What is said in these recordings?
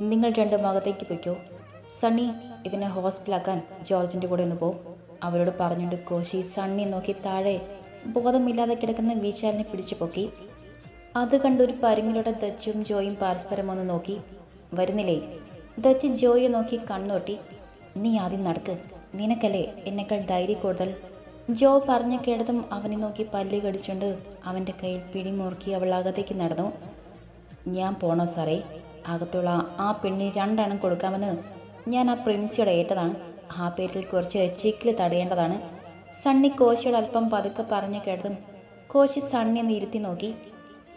നിങ്ങൾ രണ്ടും അകത്തേക്ക് പൊയ്ക്കോ. സണ്ണി ഇതിനെ ഹോസ്പിറ്റലാക്കാൻ ജോർജിന്റെ കൂടെ ഒന്ന് പോ. അവരോട് പറഞ്ഞുകൊണ്ട് കോശി സണ്ണി നോക്കി താഴെ ബോധമില്ലാതെ കിടക്കുന്ന വിശാലിനെ പിടിച്ചു പൊക്കി. അത് കണ്ട് ഒരു പരിങ്ങിലൂടെ ദച്ചും ജോയും പരസ്പരം ഒന്ന് നോക്കി. വരുന്നില്ലേ? ദച്ച് ജോയെ നോക്കി കണ്ണോട്ടി. നീ ആദ്യം നടക്ക്. നിനക്കല്ലേ എന്നെക്കാൾ ധൈര്യം കൂടുതൽ? ജോ പറഞ്ഞ കേട്ടതും അവനെ നോക്കി പല്ല് കടിച്ചുകൊണ്ട് അവന്റെ കയ്യിൽ പിടിമുറുക്കി അവൾ അകത്തേക്ക് നടന്നു. ഞാൻ പോണോ സാറേ? അകത്തുള്ള ആ പെണ്ണിന് രണ്ടെണ്ണം കൊടുക്കാമെന്ന് ഞാൻ ആ പ്രിൻസിയോട് ഏറ്റതാണ്. ആ പേരിൽ കുറച്ച് ചിക്കിൽ തടയേണ്ടതാണ്. സണ്ണി കോശിയോട് അല്പം പതുക്കെ പറഞ്ഞു കേട്ടതും കോശി സണ്ണി എന്ന് ഇരുത്തി നോക്കി.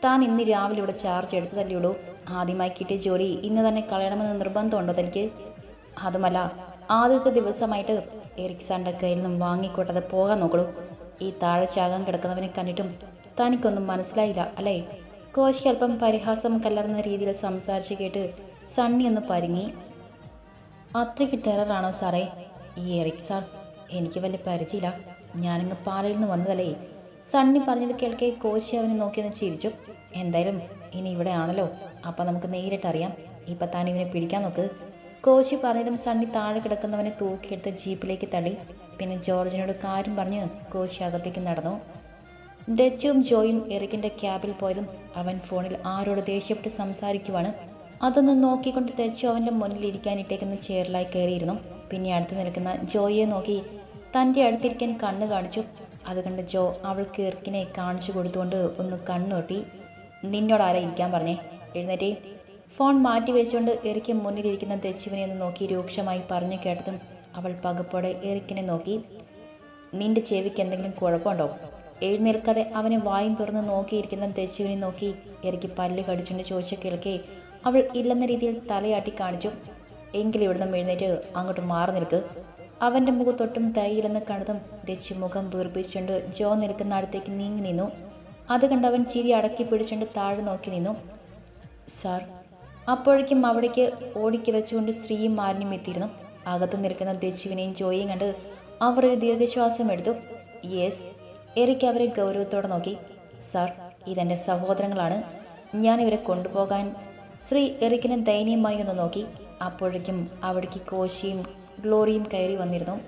താൻ ഇന്ന് രാവിലെ ഇവിടെ ചാർജ് എടുത്തതല്ലേ ഉള്ളൂ. ആദ്യമായി കിട്ടിയ ജോലി ഇന്ന് തന്നെ കളയണമെന്ന് നിർബന്ധമുണ്ടോ തനിക്ക്? അതുമല്ല ആദ്യത്തെ ദിവസമായിട്ട് എറിക് സാറിന്റെ കയ്യിൽ നിന്നും വാങ്ങിക്കൊട്ടത് പോകാൻ നോക്കുള്ളൂ ഈ താഴെ ചാകാൻ കിടക്കുന്നവനെ കണ്ടിട്ടും തനിക്കൊന്നും മനസ്സിലായില്ല അല്ലേ? കോശി അല്പം പരിഹാസം കലർന്ന രീതിയിൽ സംസാരിച്ച് കേട്ട് സണ്ണി ഒന്ന് പരിങ്ങി. അത്രയ്ക്ക് ടെററാണോ സാറേ? ഈ എറിക് സാർ എനിക്ക് വലിയ പരിചയമില്ല. ഞാനങ്ങ് പാലയിൽ നിന്ന് വന്നതല്ലേ. സണ്ണി പറഞ്ഞത് കേൾക്കെ കോശി അവനെ നോക്കിയൊന്ന് ചിരിച്ചു. എന്തായാലും ഇനി ഇവിടെ ആണല്ലോ. അപ്പം നമുക്ക് നേരിട്ട് അറിയാം. ഇപ്പം താൻ ഇവനെ പിടിക്കാൻ നോക്ക്. കോശി പറഞ്ഞതും സണ്ണി താഴെ കിടക്കുന്നവനെ തൂക്കിയെടുത്ത് ജീപ്പിലേക്ക് തള്ളി. പിന്നെ ജോർജിനോട് കാര്യം പറഞ്ഞ് കോശി അകത്തേക്ക് നടന്നു. ഡച്ചും ജോയും എറിക്കിന്റെ ക്യാബിൽ പോയതും അവൻ ഫോണിൽ ആരോട് ദേഷ്യപ്പെട്ട് സംസാരിക്കുവാണ്. അതൊന്ന് നോക്കിക്കൊണ്ട് തെച്ചു അവന്റെ മുന്നിൽ ഇരിക്കാനിട്ടേക്കുന്ന ചെയറിലായി കയറിയിരുന്നു. പിന്നെ അടുത്ത് നിൽക്കുന്ന ജോയെ നോക്കി തന്റെ അടുത്തിരിക്കാൻ കണ്ണ് കാണിച്ചു. അത് കണ്ട് ജോ അവൾക്ക് എറിക്കിനെ കാണിച്ചു കൊടുത്തുകൊണ്ട് ഒന്ന് കണ്ണൊട്ടി നിന്നോട് ആരാ ഇരിക്കാൻ പറഞ്ഞേ? എഴുന്നേറ്റേ. ഫോൺ മാറ്റി വെച്ചുകൊണ്ട് എറിക്ക് മുന്നിലിരിക്കുന്ന ദച്ചുവിനെ ഒന്ന് നോക്കി രൂക്ഷമായി പറഞ്ഞു കേട്ടതും അവൾ പകപ്പോടെ എറിക്കിനെ നോക്കി നിന്റെ ചെവിക്ക് എന്തെങ്കിലും കുഴപ്പമുണ്ടോ? എഴുന്നേൽക്കാതെ അവനെ വായും തുറന്ന് നോക്കിയിരിക്കുന്ന ദശുവിനെ നോക്കി ഇറക്കി പല്ല് കടിച്ചുകൊണ്ട് ചോദിച്ച കേൾക്കെ അവൾ ഇല്ലെന്ന രീതിയിൽ തലയാട്ടി കാണിച്ചു. എങ്കിലും ഇവിടുന്ന് എഴുന്നേറ്റ് അങ്ങോട്ട് മാറി നിൽക്ക്. അവന്റെ മുഖത്തൊട്ടും തൈയിലെന്ന് കണ്ടതും ദശു മുഖം വീർപ്പിച്ചുകൊണ്ട് ജോ നിൽക്കുന്ന അടുത്തേക്ക് നീങ്ങി നിന്നു. അത് കണ്ട് അവൻ ചിരി അടക്കി പിടിച്ചുകൊണ്ട് താഴെ നോക്കി നിന്നു. സാർ അപ്പോഴേക്കും അവിടേക്ക് ഓടിക്കിതച്ചുകൊണ്ട് സ്ത്രീയും മാലിന്യം എത്തിയിരുന്നു. അകത്ത് നിൽക്കുന്ന ദശുവിനെയും ജോയെയും കണ്ട് അവർ ഒരു ദീർഘശ്വാസം എടുത്തു. യെസ് എറിക്ക് അവരെ ഗൗരവത്തോടെ നോക്കി. സാർ ഇതെന്റെ സഹോദരങ്ങളാണ്. ഞാൻ ഇവരെ കൊണ്ടുപോകാൻ ശ്രീ എറിക്കിനെ ദയനീയമായി ഒന്ന് നോക്കി. അപ്പോഴേക്കും അവിടേക്ക് കോശിയും ഗ്ലോറിയും കയറി വന്നിരുന്നു.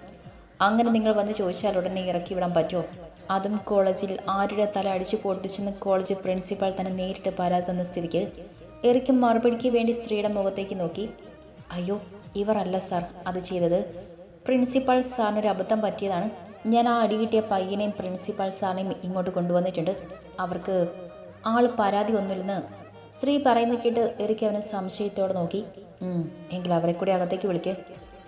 അങ്ങനെ നിങ്ങൾ വന്ന് ചോദിച്ചാൽ ഉടനെ ഇറക്കി വിടാൻ പറ്റുമോ? അതും കോളേജിൽ ആരുടെ തല അടിച്ചു പൊട്ടിച്ചെന്ന് കോളേജ് പ്രിൻസിപ്പാൾ തന്നെ നേരിട്ട് പരാതി തന്ന സ്ഥിതിക്ക് എറിക്ക് മറുപടിക്ക് വേണ്ടി സ്ത്രീയുടെ മുഖത്തേക്ക് നോക്കി. അയ്യോ ഇവർ അല്ല സാർ അത് ചെയ്തത്. പ്രിൻസിപ്പാൾ സാറിനൊരു അബദ്ധം പറ്റിയതാണ്. ഞാൻ ആ അടി കിട്ടിയ പയ്യനെയും പ്രിൻസിപ്പാൾ സാറിനെയും ഇങ്ങോട്ട് കൊണ്ടുവന്നിട്ടുണ്ട്. അവർക്ക് ആൾ പരാതി ഒന്നില്ലെന്ന് സ്ത്രീ പറയുന്ന കേട്ട് എറിക്ക് അവനെ സംശയത്തോടെ നോക്കി. "ഉം, എങ്കിൽ അവരെ കൂടി അകത്തേക്ക് വിളിക്ക്.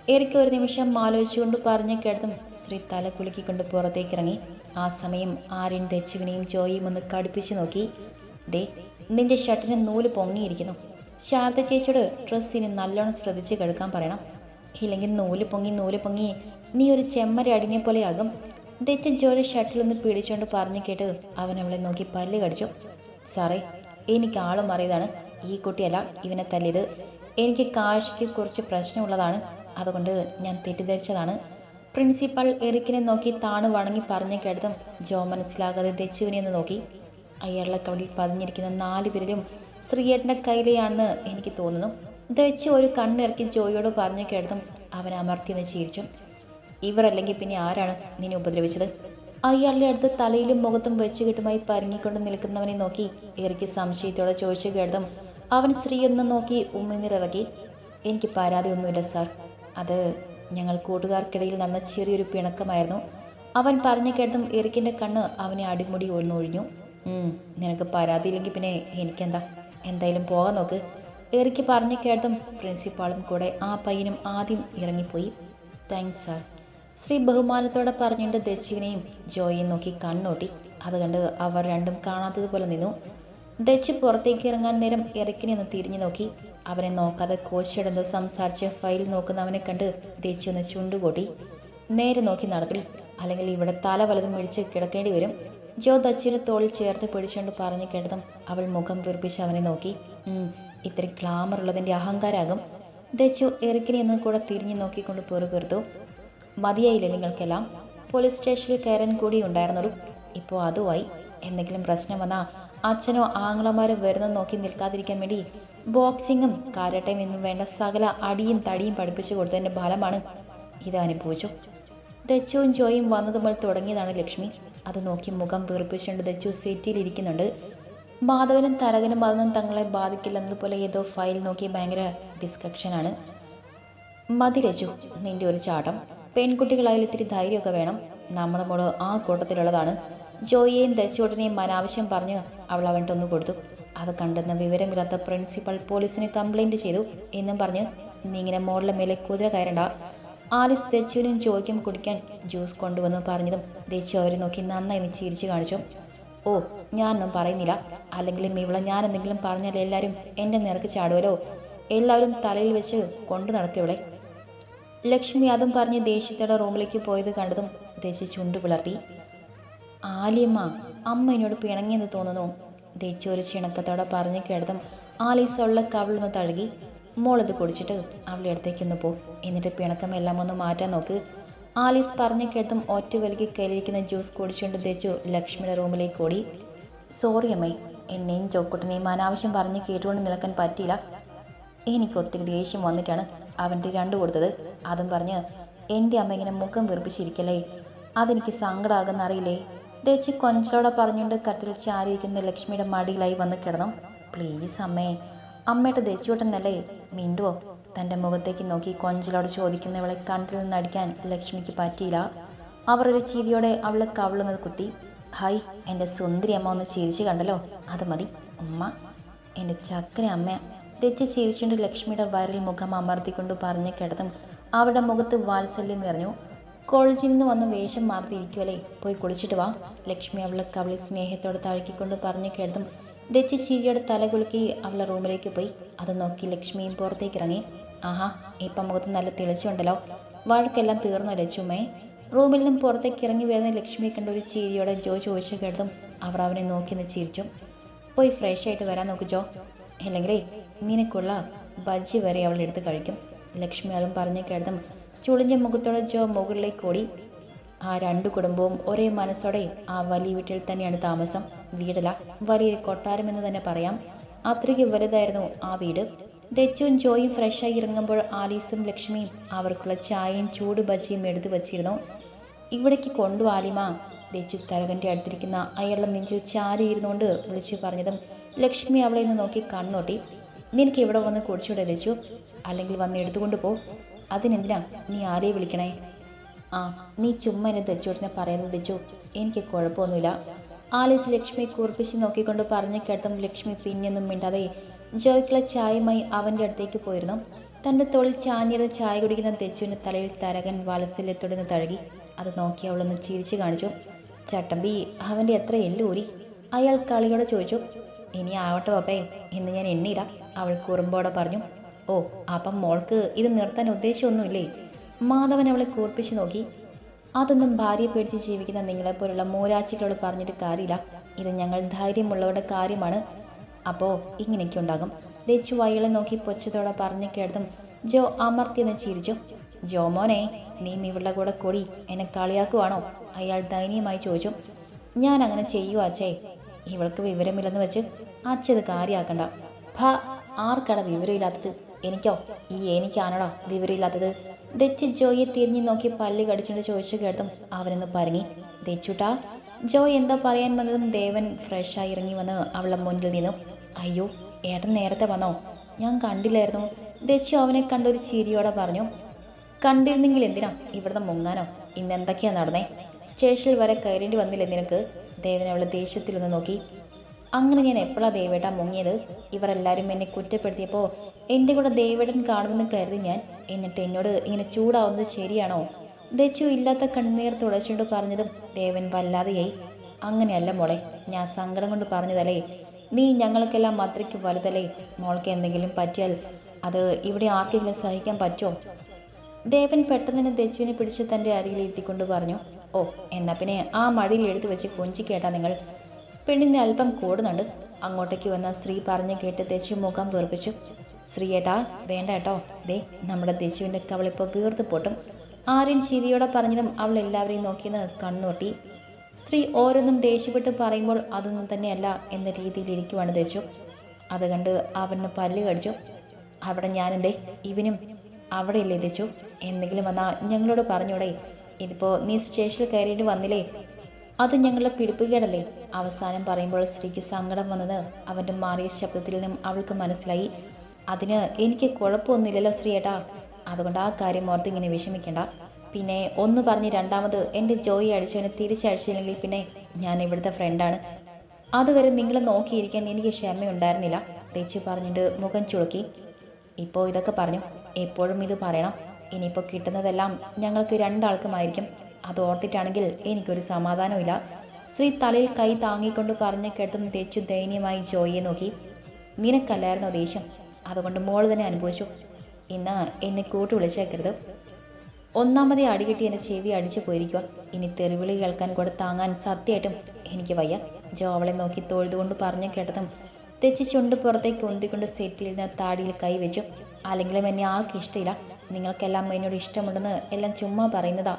എറിക്ക് ഒരു നിമിഷം ആലോചിച്ചുകൊണ്ട് പറഞ്ഞ കേട്ടതും സ്ത്രീ തല കുലുക്കിക്കൊണ്ട് പുറത്തേക്ക് ഇറങ്ങി ആ സമയം ആര്യൻ ദച്ചുവിനെയും ജോയിയും ഒന്ന് കടുപ്പിച്ച് നോക്കി. ദേ നിന്റെ ഷർട്ടിന് നൂൽ പൊങ്ങിയിരിക്കുന്നു. ശാരദ ചേച്ചിയോട് ഡ്രസ്സിന് നല്ലോണം ശ്രദ്ധിച്ച് കഴുകാൻ പറയണം. ഇല്ലെങ്കിൽ നൂൽ പൊങ്ങി നൂൽ പൊങ്ങി. നീ ഒരു ചെമ്മര അടിനെ പോലെയാകും ദച്ച് ജോലി ഷട്ടിൽ നിന്ന് പിടിച്ചുകൊണ്ട് പറഞ്ഞു കേട്ട് അവൻ അവളെ നോക്കി പല്ല് കടിച്ചു. സാറേ എനിക്ക് ആളും അറിയതാണ്. ഈ കുട്ടിയല്ല ഇവനെ തല്ലിയത്. എനിക്ക് കാഴ്ചയ്ക്ക് കുറച്ച് പ്രശ്നമുള്ളതാണ്. അതുകൊണ്ട് ഞാൻ തെറ്റിദ്ധരിച്ചതാണ്. പ്രിൻസിപ്പൽ എറിക്കിനെ നോക്കി താണു വണങ്ങി പറഞ്ഞു കേട്ടതും ജോ മനസ്സിലാകാതെ ദച്ചുവിനെ ഒന്ന് നോക്കി. അയാളുടെ കവളിൽ പതിഞ്ഞിരിക്കുന്ന നാല് പേരിലും ശ്രീയേട്ടന്റെ കയ്യിലെയാണെന്ന് എനിക്ക് തോന്നുന്നു. ദച്ച് ഒരു കണ്ണിറക്കി ജോയിയോട് പറഞ്ഞു കേട്ടതും അവൻ അമർത്തി എന്ന് ചിരിച്ചു. ഇവരല്ലെങ്കിൽ പിന്നെ ആരാണ് നിന്നെ ഉപദ്രവിച്ചത്? അയാളുടെ അടുത്ത് തലയിലും മുഖത്തും വെച്ച് കിട്ടുമായി പരങ്ങിക്കൊണ്ട് നിൽക്കുന്നവനെ നോക്കി ഇറക്കി സംശയത്തോടെ ചോദിച്ചു കേട്ടതും അവൻ സ്ത്രീയൊന്ന് നോക്കി ഉമ്മിനിറക്കി എനിക്ക് പരാതി ഒന്നുമില്ല സാർ. അത് ഞങ്ങൾ കൂട്ടുകാർക്കിടയിൽ നടന്ന ചെറിയൊരു പിണക്കമായിരുന്നു. അവൻ പറഞ്ഞു കേട്ടതും എറിക്കിന്റെ കണ്ണ് അവനെ അടിമുടി ഒന്നൊഴിഞ്ഞു. "ഉം, നിനക്ക് പരാതിയില്ലെങ്കിൽ പിന്നെ എനിക്കെന്താ? എന്തായാലും പോകാൻ നോക്ക്. എറിക്ക് പറഞ്ഞു കേട്ടതും പ്രിൻസിപ്പാളും കൂടെ ആ പയ്യനും ആദ്യം ഇറങ്ങിപ്പോയി. Thanks sir. ശ്രീ ബഹുമാനത്തോടെ പറഞ്ഞുകൊണ്ട് ദച്ചുവിനെയും ജോയിയും നോക്കി കണ്ണോട്ടി. അത് കണ്ട് അവർ രണ്ടും കാണാത്തതുപോലെ നിന്നു. ദച്ച് പുറത്തേക്ക് ഇറങ്ങാൻ നേരം ഇറക്കിനെ ഒന്ന് തിരിഞ്ഞു നോക്കി. അവനെ നോക്കാതെ കോച്ചിടന്തോ സംസാരിച്ച് ഫയൽ നോക്കുന്നവനെ കണ്ട് ദച്ചു ഒന്ന് ചുണ്ടുകൂട്ടി. നേരെ നോക്കി നടക്കടി. അല്ലെങ്കിൽ ഇവിടെ തല വലതും പിടിച്ച് കിടക്കേണ്ടി വരും. ജോ ദച്ചിനെ തോളിൽ ചേർത്ത് പിടിച്ചുകൊണ്ട് പറഞ്ഞു കേട്ടതും അവൾ മുഖം വീർപ്പിച്ച് അവനെ നോക്കി. "ഉം, ഇത്ര ഗ്ലാമർ ഉള്ളതിന്റെ അഹങ്കാരാകും ദച്ചു എറിക്കിനെ ഒന്ന് കൂടെ തിരിഞ്ഞു നോക്കിക്കൊണ്ട് പെറുപെറുത്തു മതിയായില്ലേ നിങ്ങൾക്കെല്ലാം? പോലീസ് സ്റ്റേഷനിൽ കയറാൻ കൂടി ഉണ്ടായിരുന്നുള്ളൂ. ഇപ്പോൾ അതുമായി എന്തെങ്കിലും പ്രശ്നം വന്നാൽ അച്ഛനോ ആങ്ങളമാരോ വരുന്ന നോക്കി നിൽക്കാതിരിക്കാൻ വേണ്ടി ബോക്സിങ്ങും കാരട്ടയും എന്നും വേണ്ട സകല അടിയും തടിയും പഠിപ്പിച്ചു കൊടുത്തതിന്റെ ഫലമാണ് ഇത് അനുഭവിച്ചു. ദച്ചുവും ജോയും വന്നത് മുതൽ തുടങ്ങിയതാണ് ലക്ഷ്മി. അത് നോക്കി മുഖം വീർപ്പിച്ചുകൊണ്ട് ദച്ചു സീറ്റിലിരിക്കുന്നുണ്ട് മാധവനും തരകനും അതൊന്നും തങ്ങളെ ബാധിക്കില്ലെന്നതുപോലെ ഏതോ ഫയൽ നോക്കി ഭയങ്കര ഡിസ്കഷനാണ് മതി രജു നിന്റെ ഒരു ചാട്ടം. പെൺകുട്ടികളായാലും ഇത്തിരി ധൈര്യമൊക്കെ വേണം. നമ്മുടെ മോൾ ആ കൂട്ടത്തിലുള്ളതാണ്. ജോയിയെയും ദച്ചോട്ടനെയും മനാവശ്യം പറഞ്ഞ് അവൾ അവന്റെ ഒന്ന് കൊടുത്തു. അത് കണ്ടെന്ന വിവരമില്ലാത്ത പ്രിൻസിപ്പൽ പോലീസിന് കംപ്ലൈന്റ് ചെയ്തു എന്നും പറഞ്ഞ് നീ ഇങ്ങനെ മോളിലെ മേലെ കുതിര കയറണ്ട. ആലിസ് ദച്ചുവിനും ജോയ്ക്കും കുടിക്കാൻ ജ്യൂസ് കൊണ്ടുവന്ന് പറഞ്ഞതും ദച്ചു അവരെ നോക്കി നന്നായി ചിരിച്ചു കാണിച്ചു. ഓ ഞാനൊന്നും പറയുന്നില്ല. അല്ലെങ്കിലും ഇവളെ ഞാൻ എന്തെങ്കിലും പറഞ്ഞാൽ എല്ലാവരും എന്റെ നിറക്ക് ചാടുമല്ലോ എല്ലാവരും തലയിൽ വെച്ച് കൊണ്ടു നടക്കും ലക്ഷ്മി അതും പറഞ്ഞ് ദേഷ്യത്തോടെ റൂമിലേക്ക് പോയത് കണ്ടതും ദേശി ചുണ്ടു പിളർത്തി. ആലിയമ്മ അമ്മ എന്നോട് പിണങ്ങിയെന്ന് തോന്നുന്നു. ദേശി ഒരു ക്ഷീണക്കത്തോടെ പറഞ്ഞു കേട്ടതും ആലീസ് ഉള്ള കവിളൊന്ന് തഴുകി മോളിത് കുടിച്ചിട്ട് അവളുടെ അടുത്തേക്കൊന്ന് പോ. എന്നിട്ട് പിണക്കം എല്ലാം ഒന്ന് മാറ്റാൻ നോക്ക്. ആലീസ് പറഞ്ഞു കേട്ടും ഒറ്റ വലിക്ക് കയ്യിലിരിക്കുന്ന ജ്യൂസ് കുടിച്ചുകൊണ്ട് ധരിച്ചു ലക്ഷ്മിയുടെ റൂമിലേക്ക് ഓടി. സോറി അമ്മേ എന്നെയും ചോക്കുട്ടനെയും അനാവശ്യം പറഞ്ഞ് കേട്ടുകൊണ്ട് നിൽക്കാൻ പറ്റിയില്ല. എനിക്ക് ഒത്തിരി ദേഷ്യം വന്നിട്ടാണ് അവന്റെ രണ്ട് കൊടുത്തത്. അതും പറഞ്ഞ് എന്റെ അമ്മ ഇങ്ങനെ മുഖം വീർപ്പിച്ചിരിക്കലേ അതെനിക്ക് സങ്കടമാകുന്ന അറിയില്ലേ ദേച്ചി കൊഞ്ചലോടെ പറഞ്ഞുകൊണ്ട് കട്ടിൽ ചാരിയിരിക്കുന്ന ലക്ഷ്മിയുടെ മടിയിലായി വന്ന് കിടന്നു. പ്ലീസ് അമ്മേ അമ്മയുടെ ദേച്ചിയോട്ടനല്ലേ മിണ്ടുവോ? തന്റെ മുഖത്തേക്ക് നോക്കി കൊഞ്ചലോട് ചോദിക്കുന്നവളെ കണ്ടിൽ നിന്ന് അടിക്കാൻ ലക്ഷ്മിക്ക് പറ്റിയില്ല. അവർ ഒരു ചീരിയോടെ അവളെ കവിളുന്നത് കുത്തി ഹായ് എന്റെ സുന്ദരി അമ്മ ഒന്ന് ചിരിച്ചു കണ്ടല്ലോ? അത് മതി ഉമ്മ. എന്റെ ചക്കര അമ്മ തെറ്റി ചിരിച്ചുകൊണ്ട് ലക്ഷ്മിയുടെ വയറിൽ മുഖം അമർത്തിക്കൊണ്ട് പറഞ്ഞു കിടന്നും അവരുടെ മുഖത്ത് വാത്സല്യം നിറഞ്ഞു. കോളേജിൽ നിന്ന് വന്ന് വേഷം മാർത്തിയിരിക്കുമല്ലേ പോയി കുളിച്ചിട്ട് വാ. ലക്ഷ്മി അവളെ കവിളി സ്നേഹത്തോടെ തഴുകിക്കൊണ്ട് പറഞ്ഞു കേട്ടതും ദച്ച് ചിരിയുടെ തല കുലുക്കി അവളെ റൂമിലേക്ക് പോയി. അത് നോക്കി ലക്ഷ്മിയും പുറത്തേക്ക് ഇറങ്ങി ആഹാ ഇപ്പം മുഖത്ത് നല്ല തെളിച്ചുണ്ടല്ലോ വഴക്കെല്ലാം തീർന്നു ചുമേ? റൂമിൽ നിന്നും പുറത്തേക്ക് ഇറങ്ങി വരുന്ന ലക്ഷ്മിയെ കണ്ട ഒരു ചിരിയോടെ ജോ ചോദിച്ചു കേട്ടതും അവർ അവനെ നോക്കി നിന്ന് ചിരിച്ചു. പോയി ഫ്രഷ് ആയിട്ട് വരാൻ നോക്ക് ജോ. ഇല്ലെങ്കിലേ നിനക്കുള്ള ബജ്ജി വരെ അവൾ എടുത്ത് കഴിക്കും. ലക്ഷ്മി അതും പറഞ്ഞു കേട്ടതും ചുളിഞ്ഞ മുഖത്തോടെ ജോ മുകളിലേക്ക് ഓടി. ആ രണ്ടു കുടുംബവും ഒരേ മനസ്സോടെ ആ വലിയ വീട്ടിൽ തന്നെയാണ് താമസം. വീടല്ല വലിയൊരു കൊട്ടാരം എന്ന് തന്നെ പറയാം. അത്രയ്ക്ക് വലുതായിരുന്നു ആ വീട്. ദച്ചുവും ജോയും ഫ്രഷായി ഇറങ്ങുമ്പോൾ ആലീസും ലക്ഷ്മിയും അവർക്കുള്ള ചായയും ചൂട് ബജിയും എടുത്തു വച്ചിരുന്നു. ഇവിടേക്ക് കൊണ്ടു ആലിമ. ദച്ചു തരകന്റെ അടുത്തിരിക്കുന്ന അയാളുടെ നെഞ്ചിൽ ചാരി ഇരുന്നുകൊണ്ട് വിളിച്ചു പറഞ്ഞതും ലക്ഷ്മി അവളെ നിന്ന് നോക്കി കണ്ണോട്ടി നിനക്ക് ഇവിടെ വന്ന് കുടിച്ചൂടെ ദച്ചു? അല്ലെങ്കിൽ വന്ന് എടുത്തുകൊണ്ട് പോ. അതിനെന്തിനാ നീ ആരെയും വിളിക്കണേ? ആ നീ ചുമ്മാ എന്നെ ദച്ചോട്ടിനെ പറയുന്നത് ദച്ചു. എനിക്ക് കുഴപ്പമൊന്നുമില്ല. ആലീസ് ലക്ഷ്മി കുറിപ്പിച്ച് നോക്കിക്കൊണ്ട് പറഞ്ഞു കേട്ടും ലക്ഷ്മി പിന്നെയൊന്നും മിണ്ടാതെ ജോയ്ക്കുള്ള ചായയുമായി അവന്റെ അടുത്തേക്ക് പോയിരുന്നു. തന്റെ തോളിൽ ചാഞ്ഞിരുന്ന് ചായ കുടിക്കുന്ന തെച്ചുവിന്റെ തലയിൽ തരകൻ വാത്സല്യത്തോടെ നിന്ന് തഴുകി അത് നോക്കി അവളൊന്ന് ചിരിച്ചു കാണിച്ചു. ചട്ടമ്പി അവന്റെ എത്ര എല്ലൂരി? അയാൾ കളിയോടെ ചോദിച്ചു. ഇനി ആവട്ടെ പപ്പേ ഇന്ന് ഞാൻ എണ്ണിയിടാം അവൾ കുറുമ്പോടെ പറഞ്ഞു. ഓ അപ്പം മോൾക്ക് ഇത് നിർത്താൻ ഉദ്ദേശമൊന്നുമില്ലേ? മാധവൻ അവളെ കൂർപ്പിച്ച് നോക്കി. അതൊന്നും ഭാര്യയെ പേടിച്ച് ജീവിക്കുന്ന നിങ്ങളെപ്പോലുള്ള മൂരാച്ചികളോട് പറഞ്ഞിട്ട് കാര്യമില്ല. ഇത് ഞങ്ങൾ ധൈര്യമുള്ളവരുടെ കാര്യമാണ്. അപ്പോൾ ഇങ്ങനെയൊക്കെ ഉണ്ടാകും ദച്ചു വയലെ നോക്കി പൊച്ചത്തോടെ പറഞ്ഞു കേട്ടതും ജോ അമർത്തിയെന്ന് ചിരിച്ചു. ജോ മോനെ നീ ഇവളുടെ കൂടെ കൊടി എന്നെ കളിയാക്കുവാണോ? അയാൾ ദയനീയമായി ചോദിച്ചു. ഞാൻ അങ്ങനെ ചെയ്യുമോ അച്ഛേ? ഇവൾക്ക് വിവരമില്ലെന്ന് വെച്ച് അച്ഛത് കാര്യമാക്കണ്ട ഭ ആർക്കട വിവരമില്ലാത്തത്? എനിക്കോ? ഈ എനിക്കാണോടാ വിവരമില്ലാത്തത്? ദച്ച് ജോയെ തിരിഞ്ഞു നോക്കി പല്ല് കടിച്ചുകൊണ്ട് ചോദിച്ചു കേട്ടതും അവനൊന്ന് പറങ്ങി ദച്ചുട്ടാ ജോയ് എന്താ പറയാൻ വന്നതും ദേവൻ ഫ്രഷായി ഇറങ്ങി വന്ന് അവളുടെ മുന്നിൽ നിന്നു. അയ്യോ ഏട്ടൻ നേരത്തെ വന്നോ? ഞാൻ കണ്ടില്ലായിരുന്നു. ദച്ചു അവനെ കണ്ടൊരു ചിരിയോടെ പറഞ്ഞു കണ്ടിരുന്നെങ്കിൽ എന്തിനാ ഇവിടുന്ന് മുങ്ങാനോ? ഇന്ന് എന്തൊക്കെയാ നടന്നേ? സ്റ്റേഷനിൽ വരെ കയറേണ്ടി വന്നില്ലേ നിനക്ക്? ദേവൻ അവളെ ദേഷ്യത്തിലൊന്ന് നോക്കി. അങ്ങനെ ഞാൻ എപ്പോഴാണ് ദേവേട്ട മുങ്ങിയത്? ഇവരെല്ലാവരും എന്നെ കുറ്റപ്പെടുത്തിയപ്പോൾ എന്റെ കൂടെ ദേവേടൻ കാണുമെന്ന് കരുതി ഞാൻ. എന്നിട്ട് എന്നോട് ഇങ്ങനെ ചൂടാവുന്നത് ശരിയാണോ? ദച്ചു ഇല്ലാത്ത കണ്ണുനീർ തുടച്ചുകൊണ്ട് പറഞ്ഞതും ദേവൻ വല്ലാതെയായി. അങ്ങനെയല്ല മോളെ ഞാൻ സങ്കടം കൊണ്ട് പറഞ്ഞതല്ലേ. നീ ഞങ്ങൾക്കെല്ലാം അത്രയ്ക്ക് വലുതല്ലേ? മോൾക്ക് എന്തെങ്കിലും പറ്റിയാൽ അത് ഇവിടെ ആർക്കെങ്കിലും സഹിക്കാൻ പറ്റുമോ? ദേവൻ പെട്ടെന്ന് ദച്ചുവിനെ പിടിച്ച് തന്റെ അരികിൽ എത്തിക്കൊണ്ട് പറഞ്ഞു ഓ എന്നാ പിന്നെ ആ മടിയിൽ എടുത്തു വെച്ച് കൊഞ്ചി കേട്ടാ നിങ്ങൾ. പെണ്ണിനെ അല്പം കൂടുന്നുണ്ട്. അങ്ങോട്ടേക്ക് വന്ന സ്ത്രീ പറഞ്ഞു കേട്ട് ദച്ചു മുഖം വീർപ്പിച്ചു ശ്രീയേട്ടാ വേണ്ട കേട്ടോ. ദേ നമ്മുടെ ദച്ചുവിന്റെ കവളിപ്പോൾ വീർത്ത് പൊട്ടും. ആര്യൻ ചിരിയോടെ പറഞ്ഞതും അവൾ എല്ലാവരെയും നോക്കിയെന്ന് കണ്ണോട്ടി സ്ത്രീ ഓരോന്നും ദേഷ്യപ്പെട്ട് പറയുമ്പോൾ അതൊന്നും തന്നെയല്ല എന്ന രീതിയിൽ ഇരിക്കുവാണ് ധരിച്ചു അത് കണ്ട് അവന് പല്ല് കടിച്ചു. അവിടെ ഞാനെന്തേ? ഇവനും അവിടെ ഇല്ലേ തെച്ചു എന്തെങ്കിലും വന്നാൽ ഞങ്ങളോട് പറഞ്ഞൂടെ. ഇതിപ്പോൾ നീ സ്റ്റേഷനിൽ കയറിയിട്ട് വന്നില്ലേ? അത് ഞങ്ങളെ പിടിപ്പുകേടല്ലേ. അവസാനം പറയുമ്പോൾ സ്ത്രീക്ക് സങ്കടം വന്നത് അവന്റെ മാറിയ ശബ്ദത്തിൽ നിന്നും അവൾക്ക് മനസ്സിലായി. അതിന് എനിക്ക് കുഴപ്പമൊന്നുമില്ലല്ലോ ശ്രീയേട്ടാ അതുകൊണ്ട് ആ കാര്യം ഓർത്ത് ഇങ്ങനെ വിഷമിക്കണ്ട. പിന്നെ ഒന്ന് പറഞ്ഞ് രണ്ടാമത് എന്റെ ജോയി അടിച്ചവനെ തിരിച്ചടിച്ചില്ലെങ്കിൽ പിന്നെ ഞാൻ ഇവിടുത്തെ ഫ്രണ്ടാണ് അതുവരെ നിങ്ങൾ നോക്കിയിരിക്കാൻ എനിക്ക് ക്ഷമയുണ്ടായിരുന്നില്ല. തെച്ചു പറഞ്ഞിട്ട് മുഖം ചുളുക്കി. ഇപ്പോൾ ഇതൊക്കെ പറഞ്ഞു. എപ്പോഴും ഇത് പറയണം. ഇനിയിപ്പോൾ കിട്ടുന്നതെല്ലാം ഞങ്ങൾക്ക് രണ്ടാൾക്കുമായിരിക്കും. അത് ഓർത്തിട്ടാണെങ്കിൽ എനിക്കൊരു സമാധാനമില്ല ശ്രീ തലയിൽ കൈ താങ്ങിക്കൊണ്ട് പറഞ്ഞു കേട്ടെന്ന് തേച്ചു ദയനീയമായി ജോയിയെ നോക്കി. നിനക്കല്ലായിരുന്നോ ദേഷ്യം? അതുകൊണ്ട് മോൾ തന്നെ അനുഭവിച്ചു. ഇന്ന് എന്നെ കൂട്ടു വിളിച്ചേക്കരുത് ഒന്നാമതേ അടികെട്ടി എന്റെ ചെവി അടിച്ചു പോയിരിക്കുക ഇനി തെറിവിളി കേൾക്കാൻ കൂടെ താങ്ങാൻ സത്യമായിട്ടും എനിക്ക് വയ്യ. ജോ അവളെ നോക്കി തൊഴുതുകൊണ്ട് പറഞ്ഞു കേട്ടതും തെച്ചി ചുണ്ട് പുറത്തേക്ക് ഒന്തിക്കൊണ്ട് സെറ്റിൽ നിന്ന് താടിയിൽ കൈവച്ചു അല്ലെങ്കിലും എന്നെ ആൾക്ക് ഇഷ്ടമില്ല. നിങ്ങൾക്കെല്ലാം എന്നോട് ഇഷ്ടമുണ്ടെന്ന് എല്ലാം ചുമ്മാ പറയുന്നതാ.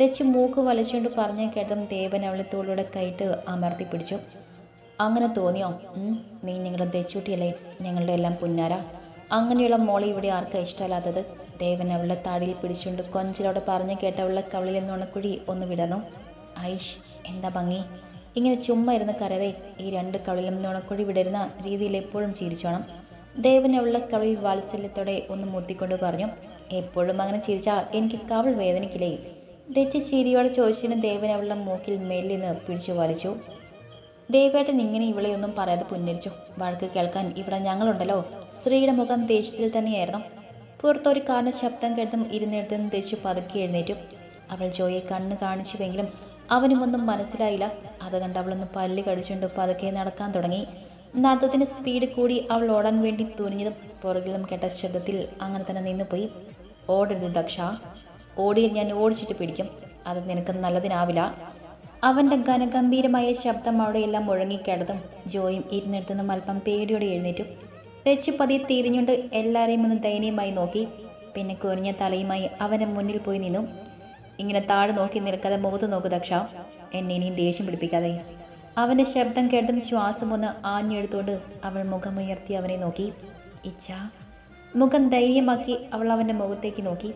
തെച്ച് മൂക്ക് വലിച്ചുകൊണ്ട് പറഞ്ഞു കേട്ടതും ദേവൻ അവളെ തോളിലൂടെ കൈയിട്ട് അമർത്തി പിടിച്ചു. അങ്ങനെ തോന്നിയോ? നീ ഞങ്ങളുടെ തെച്ചുട്ടിയല്ലേ ഞങ്ങളുടെ എല്ലാം പുന്നാര. അങ്ങനെയുള്ള മോളെ ഇവിടെ ആർക്കാ ഇഷ്ടമല്ലാത്തത്? ദേവൻ അവളുടെ താടിയിൽ പിടിച്ചുകൊണ്ട് കൊഞ്ചിലോടെ പറഞ്ഞു കേട്ട കവളിൽ ഉണക്കുഴി ഒന്ന് വിടണം. ഐഷ് എന്താ ഭംഗി? ഇങ്ങനെ ചുമ്മാ ഇരുന്ന് കരതെ ഈ രണ്ട് കവളിലും നുണക്കുഴി വിടരുന്ന രീതിയിൽ എപ്പോഴും ചിരിച്ചോണം. ദേവൻ അവളുടെ കവളിൽ വാത്സല്യത്തോടെ ഒന്ന് മുത്തിക്കൊണ്ട് പറഞ്ഞു എപ്പോഴും അങ്ങനെ ചിരിച്ചാൽ എനിക്ക് കവൾ വേദനിക്കില്ലേ? തെച്ച് ചിരിയോടെ ചോദിച്ചതിന് ദേവൻ അവളുടെ മൂക്കിൽ മെല്ലിന്ന് പിടിച്ചു വലിച്ചു. ദേവേട്ടൻ ഇങ്ങനെ ഇവളെയൊന്നും പറയാതെ പുന്നരിച്ചു. വഴക്ക് കേൾക്കാൻ ഇവിടെ ഞങ്ങളുണ്ടല്ലോ. സ്ത്രീയുടെ മുഖം ദേഷ്യത്തിൽ തന്നെയായിരുന്നു. പുറത്തൊരു കാറിന് ശബ്ദം കേട്ടും ഇരുന്നിടത്ത് നിന്ന് തെച്ചു പതുക്കി എഴുന്നേറ്റു. അവൾ ജോയെ കണ്ണ് കാണിച്ചുവെങ്കിലും അവനുമൊന്നും മനസ്സിലായില്ല. അത് കണ്ട് അവളൊന്ന് പല്ല് കടിച്ചുകൊണ്ട് പതുക്കെ നടക്കാൻ തുടങ്ങി. നടത്തത്തിന് സ്പീഡ് കൂടി അവൾ ഓടാൻ വേണ്ടി തുനിഞ്ഞതും പുറകിലും കേട്ട ശബ്ദത്തിൽ അങ്ങനെ തന്നെ നിന്നുപോയി. ഓടരുത് ദക്ഷ. ഓടിയിൽ ഞാൻ ഓടിച്ചിട്ട് പിടിക്കും. അത് നിനക്ക് നല്ലതിനാവില്ല. അവന്റെ ഘനഗംഭീരമായ ശബ്ദം അവിടെയെല്ലാം മുഴങ്ങിക്കിടതും ജോയും ഇരുന്നിടത്തു നിന്നും അല്പം പേടിയോടെ എഴുന്നേറ്റു. തെച്ചു പതി തിരിഞ്ഞുകൊണ്ട് എല്ലാവരെയും ഒന്ന് ദയനീയമായി നോക്കി. പിന്നെ കുറിഞ്ഞ തലയുമായി അവന്റെ മുന്നിൽ പോയി നിന്നു. ഇങ്ങനെ താഴെ നോക്കി നിൽക്കാതെ മുഖത്ത് നോക്കു ദക്ഷ. എന്നെ ഇനിയും ദേഷ്യം പിടിപ്പിക്കാതെ. അവന്റെ ശബ്ദം കേട്ടതും ശ്വാസം ഒന്ന് ആഞ്ഞെടുത്തുകൊണ്ട് അവൾ മുഖമുയർത്തി അവനെ നോക്കി. ഇച്ഛ. മുഖം ധൈര്യമാക്കി അവൾ അവന്റെ മുഖത്തേക്ക് നോക്കി.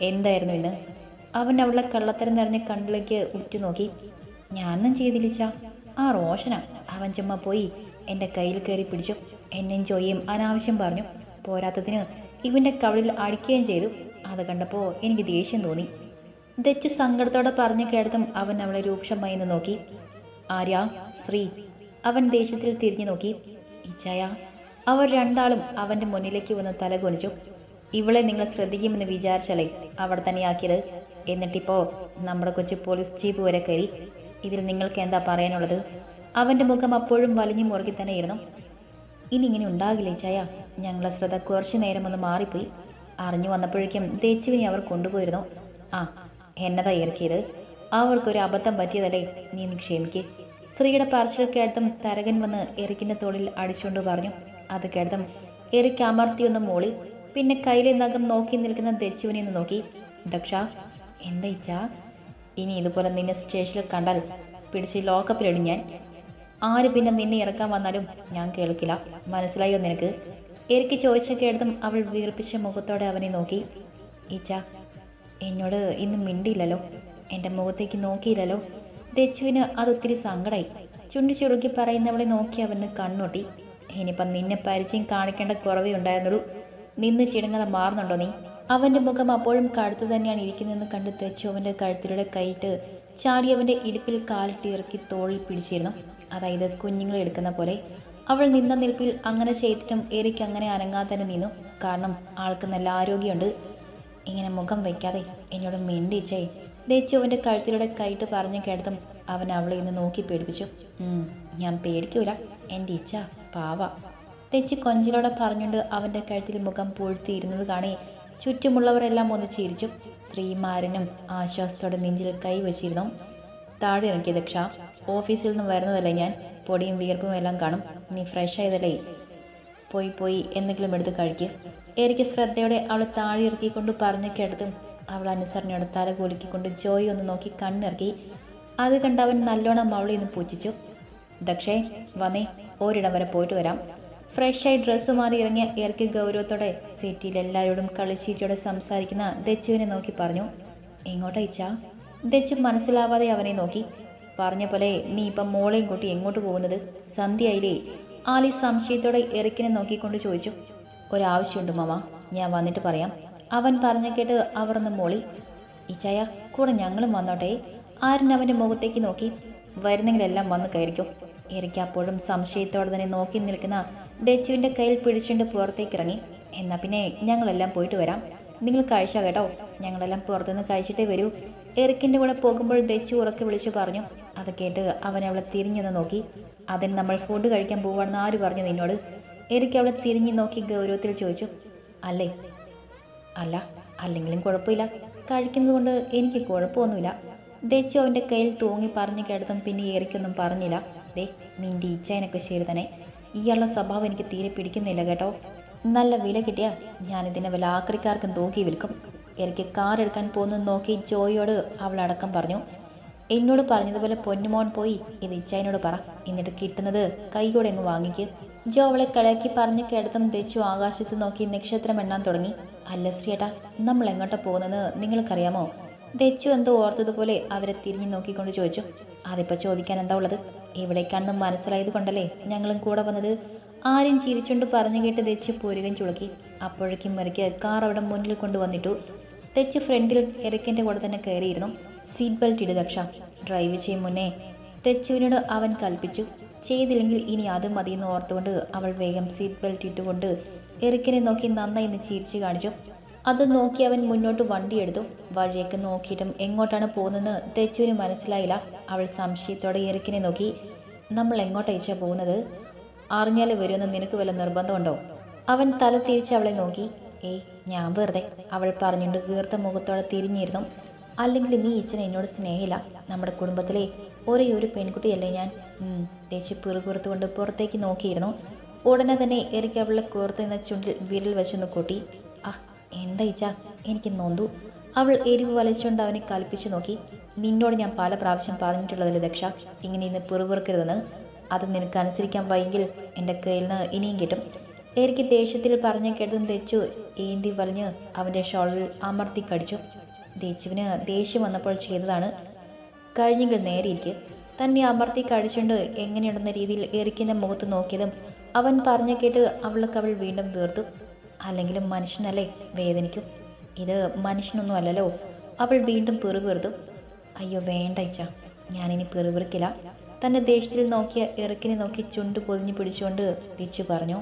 എന്തായിരുന്നു ഇന്ന്? അവൻ അവളെ കള്ളത്തരം നിറഞ്ഞ കണ്ണിലേക്ക് ഉറ്റുനോക്കി. ഞാനൊന്നും ചെയ്തില്ല ആ റോഷന. അവൻ ചുമ്മാ പോയി എന്റെ കയ്യിൽ കയറി പിടിച്ചു. എന്നെയും ജോയിയും അനാവശ്യം പറഞ്ഞു. പോരാത്തതിന് ഇവന്റെ കവളിൽ അടിക്കുകയും ചെയ്തു. അത് കണ്ടപ്പോൾ എനിക്ക് ദേഷ്യം തോന്നി. തെറ്റ് സങ്കടത്തോടെ പറഞ്ഞു കേട്ടതും അവൻ അവളെ രൂക്ഷമായി നോക്കി. ആര്യ ശ്രീ. അവൻ ദേഷ്യത്തിൽ തിരിഞ്ഞു നോക്കി. ഇച്ചായ. അവർ രണ്ടാളും അവന്റെ മുന്നിലേക്ക് വന്ന് തലകുനിച്ചു. ഇവളെ നിങ്ങൾ ശ്രദ്ധിക്കുമെന്ന് വിചാരിച്ചല്ലേ? അവിടെ തന്നെയാക്കിയത്? എന്നിട്ടിപ്പോൾ നമ്മുടെ കൊച്ചു പോലീസ് ജീപ്പ് വരെ കയറി. ഇതിൽ നിങ്ങൾക്ക് എന്താ പറയാനുള്ളത്? അവന്റെ മുഖം അപ്പോഴും വലിഞ്ഞു മുറുകി തന്നെയിരുന്നു. ഇനി ഇങ്ങനെ ഉണ്ടാകില്ലേ ചായ? ഞങ്ങളെ ശ്രദ്ധ കുറച്ചു നേരം ഒന്ന് മാറിപ്പോയി. അറിഞ്ഞു വന്നപ്പോഴേക്കും തേച്ചുവിനെ അവർ കൊണ്ടുപോയിരുന്നു. ആ എന്നതാ ഇറക്കിയത്? അവർക്കൊരു അബദ്ധം പറ്റിയതല്ലേ? നീ നീ ക്ഷമിക്ക്. സ്ത്രീയുടെ പറച്ചിലൊക്കെ അടുത്തും തരകൻ വന്ന് എറിക്കിന്റെ തോളിൽ അടിച്ചുകൊണ്ട് പറഞ്ഞു. അത് കേട്ടതും എറിക്ക് അമർത്തിയൊന്ന് മോളി. പിന്നെ കയ്യിലെ നഖം നോക്കി നിൽക്കുന്ന ദച്ചുവിനെ ഒന്ന് നോക്കി. ദക്ഷ എന്താ ഇനി ഇതുപോലെ നിന്നെ സ്റ്റേഷനിൽ കണ്ടാൽ പിടിച്ച് ലോക്കപ്പിലിടും ഞാൻ. ആര് പിന്നെ നിന്നെ ഇറക്കാൻ വന്നാലും ഞാൻ കേൾക്കില്ല. മനസ്സിലായോ നിനക്ക്? എനിക്ക് ചോദിച്ച കേട്ടതും അവൾ വീർപ്പിച്ച മുഖത്തോടെ അവനെ നോക്കി. ഈച്ച എന്നോട് ഇന്ന് മിണ്ടിയില്ലല്ലോ. എന്റെ മുഖത്തേക്ക് നോക്കിയില്ലല്ലോ. ദച്ചുവിന് അതൊത്തിരി സങ്കടമായി ചുണ്ടി ചുരുക്കി പറയുന്നവളെ നോക്കി അവന് കണ്ണൊട്ടി ഇനിയിപ്പം നിന്നെ പരിചയം കാണിക്കേണ്ട കുറവേ ഉണ്ടായിരുന്നുള്ളൂ. നിന്ന് ചിടങ്ങത മാറുന്നുണ്ടോ നീ? അവന്റെ മുഖം അപ്പോഴും കഴുത്ത് തന്നെയാണ് ഇരിക്കുന്നതെന്ന് കണ്ട് തെച്ചു അവന്റെ കഴുത്തിലൂടെ കൈയിട്ട് ചാടി അവന്റെ ഇടുപ്പിൽ കാലിട്ട് ഇറക്കി തോളിൽ പിടിച്ചിരുന്നു. അതായത് കുഞ്ഞുങ്ങൾ എടുക്കുന്ന പോലെ. അവൾ നിന്ന നിൽപ്പിൽ അങ്ങനെ ചെയ്തിട്ടും എരിക്ക് അങ്ങനെ അനങ്ങാതെ തന്നെ നിന്നു. കാരണം ആൾക്ക് നല്ല ആരോഗ്യമുണ്ട്. ഇങ്ങനെ മുഖം വയ്ക്കാതെ എന്നോട് മിണ്ടിച്ചേ ദേച്ചുവിന്റെ കഴുത്തിലൂടെ കൈയിട്ട് പറഞ്ഞു കേട്ടതും അവൻ അവളെ ഇന്ന് നോക്കി പേടിപ്പിച്ചു. ഞാൻ പേടിക്കൂല. എന്റെ ഇച്ഛ പാവ. തെച്ചി കൊഞ്ചിലോടെ പറഞ്ഞുകൊണ്ട് അവന്റെ കഴുത്തിൽ മുഖം പൂഴ്ത്തിയിരുന്നത് കാണി ചുറ്റുമുള്ളവരെല്ലാം ഒന്ന് ചിരിച്ചു ശ്രീമാരനും ആശ്വാസത്തോടെ നെഞ്ചിൽ കൈ വെച്ചിരുന്നു താഴെ ഇറക്കി ദക്ഷ ഓഫീസിൽ നിന്ന് വരുന്നതല്ലേ ഞാൻ? പൊടിയും വിയർപ്പും എല്ലാം കാണും. നീ ഫ്രഷ് ആയതല്ലേ? പോയി പോയി എന്തെങ്കിലും എടുത്ത് കഴിക്കുക എനിക്ക് ശ്രദ്ധയോടെ അവൾ താഴെ ഇറക്കിക്കൊണ്ട് പറഞ്ഞു കേട്ടതും അവൾ അനുസരണയോടെ തല കുലുക്കിക്കൊണ്ട് ജോയി ഒന്ന് നോക്കി കണ്ണിറക്കി. അത് കണ്ട് അവൻ നല്ലോണം അവളെ ഒന്ന് പൂജിച്ചു. ദക്ഷേ വന്നേ ഒരിടം വരെ പോയിട്ട് വരാം. ഫ്രഷായി ഡ്രസ്സ് മാറി ഇറങ്ങിയ ഇയർക്ക് ഗൗരവത്തോടെ സെറ്റിയിൽ എല്ലാവരോടും കളിച്ചീറ്റിയോടെ സംസാരിക്കുന്ന ദച്ചുവിനെ നോക്കി പറഞ്ഞു എങ്ങോട്ടാ ഇച്ചാ? ദച്ചു മനസ്സിലാവാതെ അവനെ നോക്കി. പറഞ്ഞ പോലെ നീ ഇപ്പം മോളെയും കൂട്ടി എങ്ങോട്ട് പോകുന്നത്? സന്ധ്യയിലേ ആലി സംശയത്തോടെ ഇറക്കിനെ നോക്കിക്കൊണ്ട് ചോദിച്ചു ഒരാവശ്യമുണ്ട് മാമ ഞാൻ വന്നിട്ട് പറയാം. അവൻ പറഞ്ഞ കേട്ട് അവർ ഒന്ന് മോളി ഇച്ചായ കൂടെ ഞങ്ങളും വന്നോട്ടെ. ആരൻ അവന്റെ മുഖത്തേക്ക് നോക്കി വരുന്നെങ്കിലെല്ലാം വന്ന് കയറിക്കും. എറിക്ക് അപ്പോഴും സംശയത്തോടെ തന്നെ നോക്കി നിൽക്കുന്ന ഡച്ചുവിന്റെ കയ്യിൽ പിടിച്ചുകൊണ്ട് പുറത്തേക്ക് ഇറങ്ങി. എന്നാൽ പിന്നെ ഞങ്ങളെല്ലാം പോയിട്ട് വരാം. നിങ്ങൾ കഴിച്ച കേട്ടോ? ഞങ്ങളെല്ലാം പുറത്തുനിന്ന് കഴിച്ചിട്ടേ വരൂ. എറിക്കിന്റെ കൂടെ പോകുമ്പോൾ ദച്ചു ഉറക്കെ വിളിച്ചു പറഞ്ഞു. അത് കേട്ട് അവൻ അവളെ തിരിഞ്ഞൊന്ന് നോക്കി. അതിന് നമ്മൾ ഫുഡ് കഴിക്കാൻ പോവാണെന്ന് ആര് പറഞ്ഞു നിന്നോട്? എറിക്ക് അവളെ തിരിഞ്ഞു നോക്കി ഗൗരവത്തിൽ ചോദിച്ചു. അല്ലേ? അല്ല അല്ലെങ്കിലും കുഴപ്പമില്ല. കഴിക്കുന്നത് കൊണ്ട് എനിക്ക് കുഴപ്പമൊന്നുമില്ല. ദച്ചു അവന്റെ കയ്യിൽ തൂങ്ങി പറഞ്ഞു കേട്ടതും പിന്നെ എറിക്കൊന്നും പറഞ്ഞില്ല. ദേ നിന്റെ ഇച്ഛനൊക്കെ ശരി തന്നെ ഇയാളുടെ സ്വഭാവം എനിക്ക് തീരെ പിടിക്കുന്നില്ല കേട്ടോ. നല്ല വില കിട്ടിയാ ഞാനിതിനെ വല്ല ആക്രിക്കാർക്കും തൂക്കി വിൽക്കും. എനിക്ക് കാർ എടുക്കാൻ പോകുന്നു നോക്കി ജോയിയോട് അവൾ അടക്കം പറഞ്ഞു. എന്നോട് പറഞ്ഞതുപോലെ പൊന്നുമോൻ പോയി ഇത് ഇച്ചായനോട് പറ. എന്നിട്ട് കിട്ടുന്നത് കൈകൂടെ അങ്ങ് വാങ്ങിക്ക്. ജോ അവളെ കളയാക്കി പറഞ്ഞു കേടത്തും തെച്ചു ആകാശത്ത് നോക്കി നക്ഷത്രം എണ്ണാൻ തുടങ്ങി. അല്ല ശ്രീയേട്ടാ നമ്മൾ എങ്ങോട്ടാണ് പോകുന്നത്? നിങ്ങൾക്കറിയാമോ? തെച്ചു എന്തോ ഓർത്തതുപോലെ അവരെ തിരിഞ്ഞു നോക്കിക്കൊണ്ട് ചോദിച്ചു. അതിപ്പോൾ ചോദിക്കാൻ എന്താ ഉള്ളത്? എവിടേക്കാണെന്ന് മനസ്സിലായത് കൊണ്ടല്ലേ ഞങ്ങളും കൂടെ വന്നത്? ആരും ചിരിച്ചുകൊണ്ട് പറഞ്ഞു കേട്ട് ദച്ചു പൂരുകൻ ചുളുക്കി. അപ്പോഴേക്കും മെറിക്ക് കാർ അവിടെ മുന്നിൽ കൊണ്ടുവന്നിട്ടു. തെച്ച് ഫ്രണ്ടിൽ എറിക്കിന്റെ കൂടെ തന്നെ കയറിയിരുന്നു. സീറ്റ് ബെൽറ്റ് ഇട് ദക്ഷ ഡ്രൈവ് ചെയ്യും മുന്നേ. തെച്ചുവിനോട് അവൻ കൽപ്പിച്ചു. ചെയ്തില്ലെങ്കിൽ ഇനി അത് മതിയെന്ന് ഓർത്തുകൊണ്ട് അവൾ വേഗം സീറ്റ് ബെൽറ്റ് ഇട്ടുകൊണ്ട് എറിക്കിനെ നോക്കി നന്നായി ഇന്ന് ചിരിച്ചു കാണിച്ചു. അത് നോക്കി അവൻ മുന്നോട്ട് വണ്ടിയെടുത്തു വഴിയൊക്കെ നോക്കിയിട്ടും എങ്ങോട്ടാണ് പോകുന്നതെന്ന് തെച്ചുവിന് മനസ്സിലായില്ല. അവൾ സംശയത്തോടെ എറിക്കിനെ നോക്കി. നമ്മൾ എങ്ങോട്ടയച്ചാ പോകുന്നത്? അറിഞ്ഞാൽ വരുമെന്ന് നിനക്ക് വല്ല നിർബന്ധമുണ്ടോ? അവൻ തല തിരിച്ച് അവളെ നോക്കി. ഏയ് ഞാൻ വെറുതെ അവൾ പറഞ്ഞുകൊണ്ട് വീർത്ത മുഖത്തോടെ തിരിഞ്ഞിരുന്നു. അല്ലെങ്കിൽ നീ ഇച്ചൻ എന്നോട് സ്നേഹമില്ല നമ്മുടെ കുടുംബത്തിലെ ഒരേ ഒരു പെൺകുട്ടിയല്ലേ ഞാൻ. തേച്ചു പിറുപിറുത്തുകൊണ്ട് പുറത്തേക്ക് നോക്കിയിരുന്നു. ഉടനെ തന്നെ എനിക്ക് അവളെ കോർത്ത് ചുണ്ടിൽ വിരൽ വെച്ചൊന്ന് കൂട്ടി. ആ എന്താ ഇച്ച എനിക്ക് നൊന്തു. അവൾ എരിവ് വലിച്ചുകൊണ്ട് അവനെ കൽപ്പിച്ചു നോക്കി. നിന്നോട് ഞാൻ പല പ്രാവശ്യം പറഞ്ഞിട്ടുള്ളതല്ലേ ദക്ഷ ഇങ്ങനെ ഇന്ന് പിറുപിറുക്കരുതെന്ന്. അത് നിനക്ക് അനുസരിക്കാൻ വൈകിൽ എന്റെ കയ്യിൽ നിന്ന് ഇനിയും കിട്ടും. എനിക്ക് ദേഷ്യത്തിൽ പറഞ്ഞ കേട്ടതും തെച്ചു ഏന്തി വലിഞ്ഞ് അവന്റെ ഷോളിൽ അമർത്തി കടിച്ചു. ദേച്ചുവിന് ദേഷ്യം വന്നപ്പോൾ ചെയ്തതാണ്. കഴിഞ്ഞെങ്കിൽ നേരെയിരിക്കെ തന്നെ അമർത്തി കടിച്ചുകൊണ്ട് എങ്ങനെയുണ്ടെന്ന രീതിയിൽ എറിക്കിന്റെ മുഖത്ത് നോക്കിയതും അവൻ പറഞ്ഞു കേട്ട് അവൾക്ക് അവൾ വീണ്ടും വീർത്തു. അല്ലെങ്കിലും മനുഷ്യനല്ലേ വേദനിക്കും? ഇത് മനുഷ്യനൊന്നും അല്ലല്ലോ. അവൾ വീണ്ടും പിറുപിറുത്തു അയ്യോ വേണ്ട ഇച്ച ഞാനിനി പിറുപിറുക്കില്ല തന്നെ ദേഷ്യത്തിൽ നോക്കിയ ഇറക്കിനെ നോക്കി ചുണ്ട് പൊതിഞ്ഞു പിടിച്ചുകൊണ്ട് തിച്ചു പറഞ്ഞു.